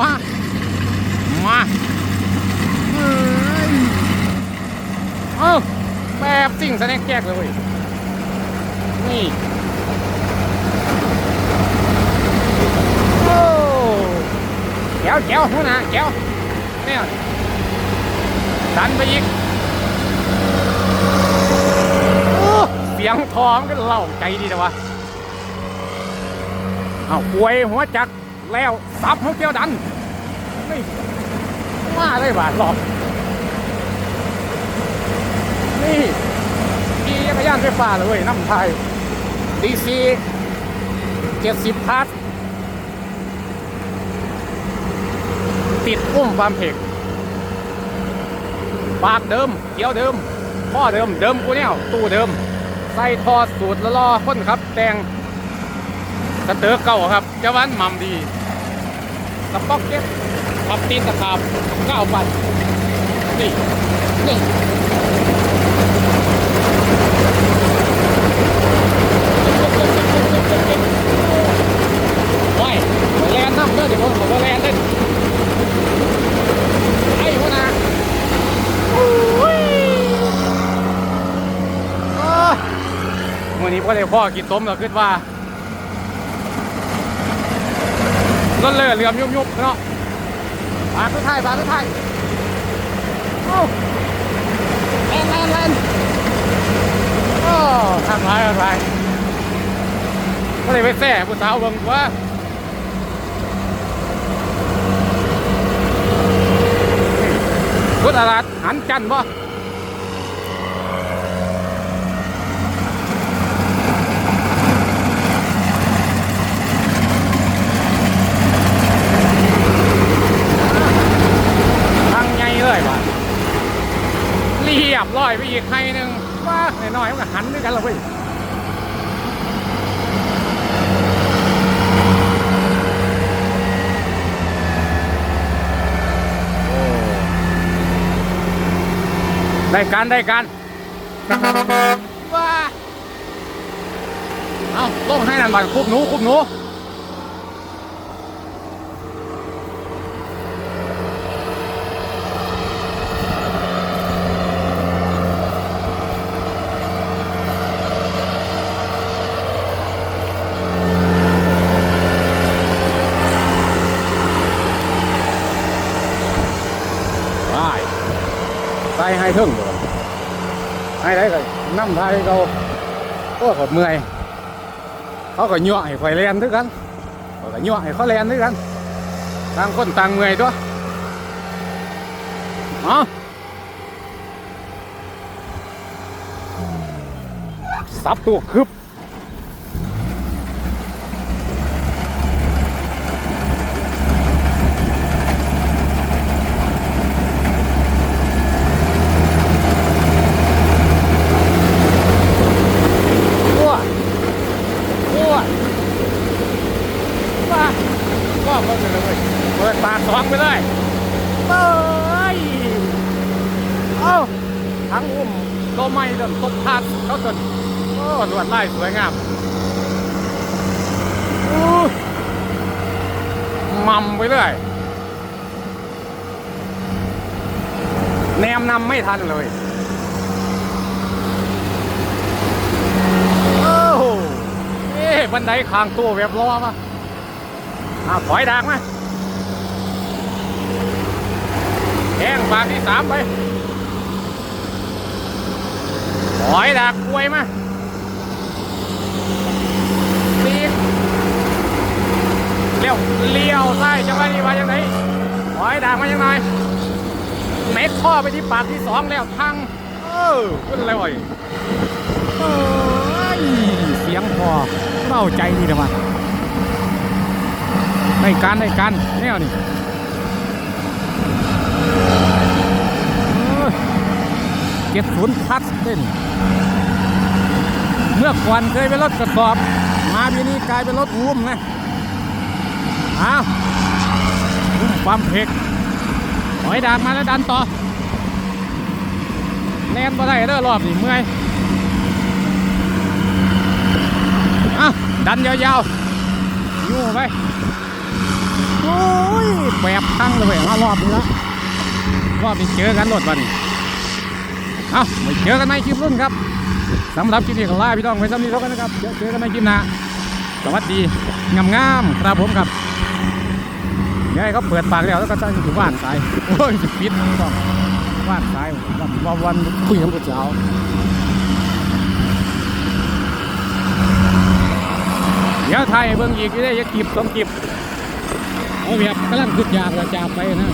วมาเอ้ยเอ้าแบบสิ่งแสดงแจกเลยเว้ยนี่โอ้แก้วแก้วหัวหน้าแก้วเนี่ยดันไปอีกโอ้เสียงทองก็เล่าใจดีแต่วะเอาอวยหัวจัก แล้วสับหัวเกี่ยวดันนี่ว่าเลยบาทหลอกนี่ขี่จักรยานไฟฟ้าเลยน้ำไทยดีซีเจ็ดสิบพัทติดอุ้มความเพกปากเดิมเกี่ยวเดิมพ่อเดิมเดิมกูเนี่ยตู้เดิม ใส่ทอสูตรละล่อคนครับ แตงสเตอร์เก่าครับจะวันมัมดี สป็อกเก็ตขับตีนตะขาบเก้าปันนี่นี่ไว้แลนน้ำเด้อเดี๋ยวผมขอแลนเด้อไอ้หัวหน้าโอ้ยวันนี้พ่อเลยพ่อกินต้มเราคิดว่า รถเลยเหลื่อมยุบยุบเนาะบาดทุกท้ายบาดทุกท้ายโอ้แลนแลนแลนโอ้ทำไรทำไรก็เลยไปแซ่ผู้สาวเบิ่งว่าพุทธราชหันจันทร์บ่ทางไงเลยว่ะเอ้อยไปอีกใครหนึ่งว่าหน่อยๆมันก็หันด้วยกันและเว้ยได้การได้การว้าเอาลงให้นั่นบันคุบหนูคุบหนูได้ ใส่ให้ถึงเลยให้ได้ก็น้ำไทยเขาก็ขดเมื่อยเขาก็ยั่วให้ไฟแลนด้วยกันเขาก็ยั่วให้เขาแลนด้วยกันต่างคนต่างเมื่อยตัวเอาสับตัวคืบอ้วอ้วว้าก็เปิดเลยเว้ยเปิดปากสองไปเลยเฮ้ยเอ้า ทั้งอุ้มโลไม่เดินตบทานเขาจนโอ้ลวดลายสวยงามมัมไปเลยแนมนำไม่ทันเลยโอ้โหเอ๊บันไดคางตัวแบบล้อมาอ่าถอยดักมาแห้งปากที่สามไป ถอยดักกล้วยมาตีเลี้ยวเลี้ยวซ้ายจังไรนี่มาจังไหนถอยดักมาจังไงเม็ดข้อไปที่ปากที่สองแล้วทางเออขึ้นเลยว่ะเอ้ยเสียงพอเล่าใจดีนะมันในการในการแนวนี่ เจ็ดศูนย์พัดเต้น เมื่อก่อนเคยเป็นรถกระสอบ มาปีนี้กลายเป็นรถอุ้มนะอ้าวความเพกถอยดันมาแล้วดันต่อแน่นบ่ได้เด้อรอบนี่เมื่อยอะดันยาวๆยู่ไปโอ้ยแปบทั้งเลยเว้ยเอรอบนี้ละรอบนี้เจอกันรถวันนี้ เอาไปเจอกันในคลิปรุ่นครับสำหรับคลิปนี้ก็ลาพี่น้องไว้สำหรับนี้เท่ากันนะครับเจอเจอกันในคลิปหน้าสวัสดีงามๆครับผมครับยายเขาเปิดปากแล้วแล้วก็ตั้งอยู่บ้านสายโอ้ยจะปิดต้องบ้านสายวันวันคุยกับผู้สาวเดี๋ยวไทยเบิ่งอีกได้ยักกิบสองกิบเอาแบบกำลังขึ้นยากจะจามไปนะ